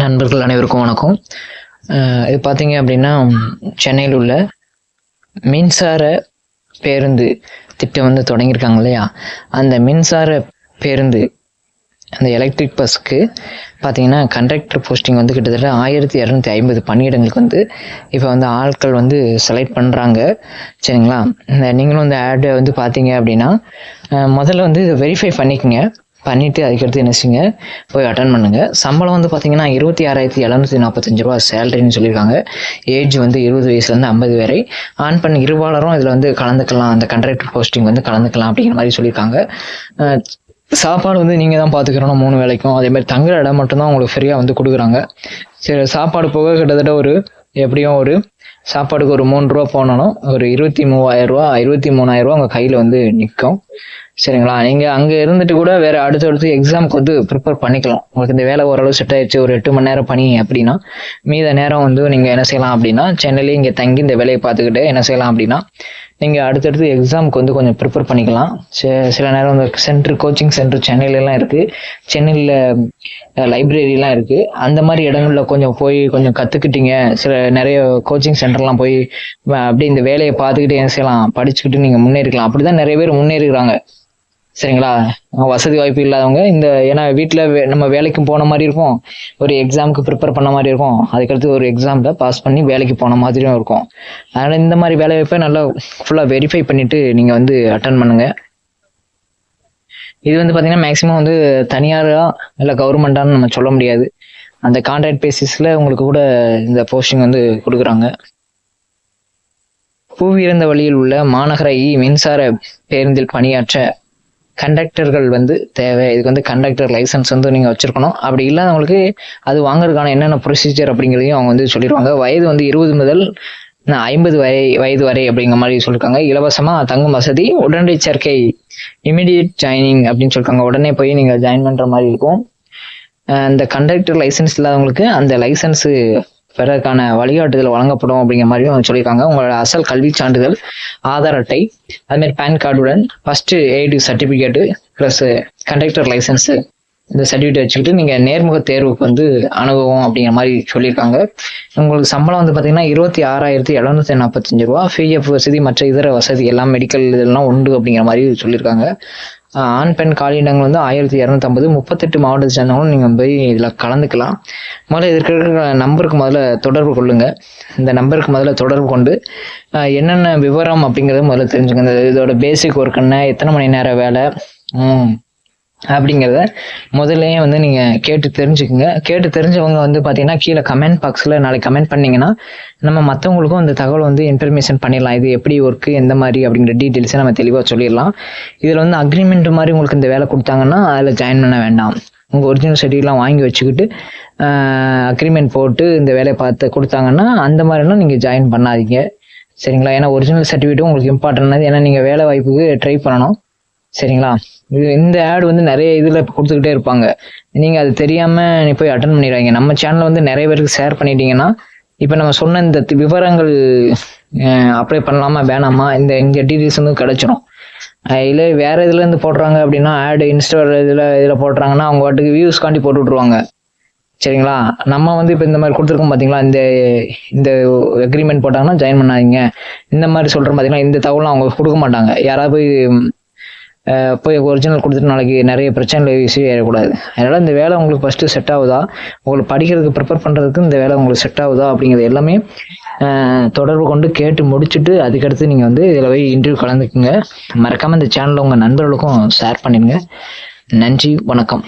நண்பர்கள் அனைவருக்கும் வணக்கம். இது பார்த்தீங்க அப்படின்னா சென்னையில் உள்ள மின்சார பேருந்து திட்டம் வந்து தொடங்கியிருக்காங்க இல்லையா? அந்த மின்சார பேருந்து அந்த எலக்ட்ரிக் பஸ்க்கு பார்த்தீங்கன்னா கண்டக்டர் போஸ்டிங் வந்து கிட்டத்தட்ட ஆயிரத்தி இரநூத்தி ஐம்பது பணியிடங்களுக்கு வந்து இப்போ வந்து ஆட்கள் வந்து செலக்ட் பண்ணுறாங்க சரிங்களா? இந்த நீங்களும் இந்த ஆடை வந்து பார்த்தீங்க அப்படின்னா முதல்ல வந்து இதை வெரிஃபை பண்ணிக்கோங்க. பண்ணிவிட்டு அதுக்கடுத்து என்ன செய்யுங்க? போய் அட்டன் பண்ணுங்கள் சம்பளம் வந்து பார்த்தீங்கன்னா இருபத்தி ஆறாயிரத்தி எழுநூற்றி நாற்பத்தஞ்சு ரூபா சேலரின்னு சொல்லியிருக்காங்க. ஏஜ் வந்து இருபது வயசுலேருந்து ஐம்பது வரை. ஆண் பெண் இருவாளரும் இதில் வந்து கலந்துக்கலாம். அந்த கண்ட்ராக்டர் போஸ்டிங் வந்து கலந்துக்கலாம் அப்படிங்கிற மாதிரி சொல்லியிருக்காங்க. சாப்பாடு வந்து நீங்கள் தான் பார்த்துக்கிறணும் மூணு வேளைக்கும். அதே மாதிரி தங்குற இடம் மட்டும்தான் உங்களுக்கு ஃப்ரீயாக வந்து கொடுக்குறாங்க. சரி சாப்பாடு போக கிட்டத்தட்ட ஒரு எப்படியும் ஒரு சாப்பாடுக்கு ஒரு மூணு ரூபா போனாலும் ஒரு இருபத்தி மூவாயிரம் ரூபா இருபத்தி மூணாயிரம் ரூபா உங்கள் கையில் வந்து நிற்கும் சரிங்களா? நீங்கள் அங்கே இருந்துட்டு கூட வேறு அடுத்தடுத்து எக்ஸாமுக்கு வந்து ப்ரிப்பேர் பண்ணிக்கலாம். உங்களுக்கு இந்த வேலை ஓரளவு செட் ஆயிடுச்சு ஒரு எட்டு மணி நேரம் பணி அப்படின்னா மீத நேரம் வந்து நீங்கள் என்ன செய்யலாம் அப்படின்னா சென்னையிலே இங்கே தங்கி இந்த வேலையை பார்த்துக்கிட்டு என்ன செய்யலாம் அப்படின்னா நீங்கள் அடுத்தடுத்து எக்ஸாமுக்கு வந்து கொஞ்சம் ப்ரிப்பேர் பண்ணிக்கலாம். சில நேரம் இந்த சென்டர் கோச்சிங் சென்டர் சென்னையிலலாம் இருக்குது சென்னையில் லைப்ரரிலாம் இருக்குது அந்த மாதிரி இடங்கள்ல கொஞ்சம் போய் கொஞ்சம் கற்றுக்கிட்டீங்க சில நிறைய கோச்சிங் சென்டர்லாம் போய் அப்படியே இந்த வேலையை பார்த்துக்கிட்டு என்ன செய்யலாம் படிச்சுக்கிட்டு நீங்கள் முன்னேறிக்கலாம். அப்படி தான் நிறைய பேர் முன்னேறிக்கிறாங்க. சரிங்களா? வசதி வாய்ப்பு இல்லாதவங்க இந்த ஏன்னா வீட்டில் நம்ம வேலைக்கும் போன மாதிரி இருக்கும். ஒரு எக்ஸாமுக்கு ப்ரிப்பேர் பண்ண மாதிரி இருக்கும். அதுக்கடுத்து ஒரு எக்ஸாமில் பாஸ் பண்ணி வேலைக்கு போன மாதிரியும் இருக்கும். அதனால் இந்த மாதிரி வேலை வாய்ப்பை நல்லா ஃபுல்லாக வெரிஃபை பண்ணிவிட்டு நீங்கள் வந்து அட்டன் பண்ணுங்கள் இது வந்து பார்த்தீங்கன்னா மேக்ஸிமம் வந்து தனியாராக இல்லை கவர்மெண்ட்டான்னு நம்ம சொல்ல முடியாது. அந்த கான்ட்ராக்ட் பேசிஸில் உங்களுக்கு கூட இந்த போஸ்டிங் வந்து கொடுக்குறாங்க. பூவிறந்த வழியில் உள்ள மாநகர இ மின்சார பேருந்தில் பணியாற்ற கண்டக்டர்கள் வந்து தேவை. இதுக்கு வந்து கண்டக்டர் லைசன்ஸ் வந்து நீங்கள் வச்சுருக்கணும். அப்படி இல்லாதவங்களுக்கு அது வாங்குறதுக்கான என்னென்ன ப்ரொசீஜர் அப்படிங்கிறதையும் அவங்க வந்து சொல்லிடுவாங்க. வயது வந்து இருபது முதல் ஐம்பது வரை வயது வரை அப்படிங்கிற மாதிரி சொல்லியிருக்காங்க இலவசமாக தங்கும் வசதி உடனடி சேர்க்கை இமிடியட் ஜாயினிங் அப்படின்னு சொல்லியிருக்காங்க உடனே போய் நீங்கள் ஜாயின் பண்ணுற மாதிரி இருக்கும். இந்த கண்டக்டர் லைசன்ஸ் இல்லாதவங்களுக்கு அந்த லைசன்ஸு பெறதுக்கான வழிகாட்டுதல் வழங்கப்படும் அப்படிங்கிற மாதிரியும் அவங்க சொல்லியிருக்காங்க. உங்களோட அசல் கல்வி சான்றிதழ் ஆதார் அட்டை அதுமாதிரி PAN கார்டுடன் first aid certificate plus conductor licence இந்த சர்டிஃபிகேட் வச்சுக்கிட்டு நீங்கள் நேர்முக தேர்வுக்கு வந்து அனுபவம் அப்படிங்கிற மாதிரி சொல்லியிருக்காங்க. உங்களுக்கு சம்பளம் வந்து பார்த்தீங்கன்னா இருபத்தி ஆறாயிரத்தி எழுநூத்தி நாற்பத்தஞ்சு ரூபா. பிஎஃப் வசதி மற்ற இதர வசதி எல்லாம் மெடிக்கல் இதெல்லாம் உண்டு அப்படிங்கிற மாதிரி சொல்லியிருக்காங்க. ஆண் பெண் காலியிடங்கள் வந்து ஆயிரத்தி இரநூத்தம்பது முப்பத்தெட்டு மாவட்டத்தை சேர்ந்தவங்களும் நீங்கள் போய் இதில் கலந்துக்கலாம். முதல்ல இதற்கு இருக்கிற நம்பருக்கு முதல்ல தொடர்பு கொள்ளுங்கள் இந்த நம்பருக்கு முதல்ல தொடர்பு கொண்டு என்னென்ன விவரம் அப்படிங்கிறத முதல்ல தெரிஞ்சுக்கங்க. இந்த இதோட பேசிக் ஒர்க் என்ன எத்தனை மணி நேரம் வேலை ம், அப்படிங்கிறத முதல்லயே வந்து நீங்கள் கேட்டு தெரிஞ்சுக்குங்க. கேட்டு தெரிஞ்சவங்க வந்து பார்த்தீங்கன்னா கீழே கமெண்ட் பாக்ஸில் நாளைக்கு கமெண்ட் பண்ணிங்கன்னா நம்ம மற்றவங்களுக்கும் அந்த தகவல் வந்து இன்ஃபர்மேஷன் பண்ணிடலாம். இது எப்படி ஒர்க்கு எந்த மாதிரி அப்படிங்கிற டீட்டெயில்ஸை நம்ம தெளிவாக சொல்லிடலாம். இதில் வந்து அக்ரிமெண்ட் மாதிரி உங்களுக்கு இந்த வேலை கொடுத்தாங்கன்னா அதில் ஜாயின் பண்ண வேண்டாம். உங்கள் ஒரிஜினல் செடியெலாம் வாங்கி வச்சுக்கிட்டு அக்ரிமெண்ட் போட்டு இந்த வேலையை பார்த்து கொடுத்தாங்கன்னா அந்த மாதிரிலாம் நீங்கள் ஜாயின் பண்ணாதீங்க. சரிங்களா? ஏன்னா ஒரிஜினல் சர்டிஃபிகேட்டும் உங்களுக்கு இம்பார்ட்டன்ட் ஏன்னா நீங்கள் வேலை வாய்ப்புக்கு ட்ரை பண்ணணும். சரிங்களா? இது இந்த ஆட் வந்து நிறைய இதில் கொடுத்துக்கிட்டே இருப்பாங்க. நீங்கள் அது தெரியாமல் நீ போய் அட்டன் பண்ணிடுவாங்க நம்ம சேனலில் வந்து நிறைய பேருக்கு ஷேர் பண்ணிட்டீங்கன்னா இப்போ நம்ம சொன்ன இந்த விவரங்கள் அப்ளை பண்ணலாமா வேணாமா? இந்த இந்த டீட்டெயில்ஸ் வந்து கிடச்சிரும். இல்லை வேறு இதுலேருந்து போடுறாங்க அப்படின்னா ஆடு இன்ஸ்டா இதில் இதில் போடுறாங்கன்னா அவங்க வாட்டுக்கு வியூஸ் காண்டி போட்டு விட்ருவாங்க சரிங்களா? நம்ம வந்து இப்போ இந்த மாதிரி கொடுத்துருக்கோம் பார்த்தீங்களா இந்த இந்த அக்ரிமெண்ட் போட்டாங்கன்னா ஜாயின் பண்ணாதீங்க. இந்த மாதிரி சொல்கிறோம் பார்த்தீங்களா இந்த தகவலாம் அவங்க கொடுக்க மாட்டாங்க. யாராவது போய் போய் ஒரிஜினல் கொடுத்துட்டு நாளைக்கு நிறைய பிரச்சனைகள் இஷ்யூ ஏறக்கூடாது அதனால் இந்த வேலை உங்களுக்கு ஃபஸ்ட்டு செட் ஆகுதா? உங்களுக்கு படிக்கிறதுக்கு ப்ரிப்பேர் பண்ணுறதுக்கு இந்த வேலை உங்களுக்கு செட் ஆகுதா? அப்படிங்கிறது எல்லாமே தொடர்பு கொண்டு கேட்டு முடிச்சுட்டு அதுக்கடுத்து நீங்கள் வந்து இதில் போய் இன்டர்வியூ கலந்துக்குங்க. மறக்காமல் இந்த சேனலில் உங்கள் நண்பர்களுக்கும் ஷேர் பண்ணிடுங்க. நன்றி வணக்கம்.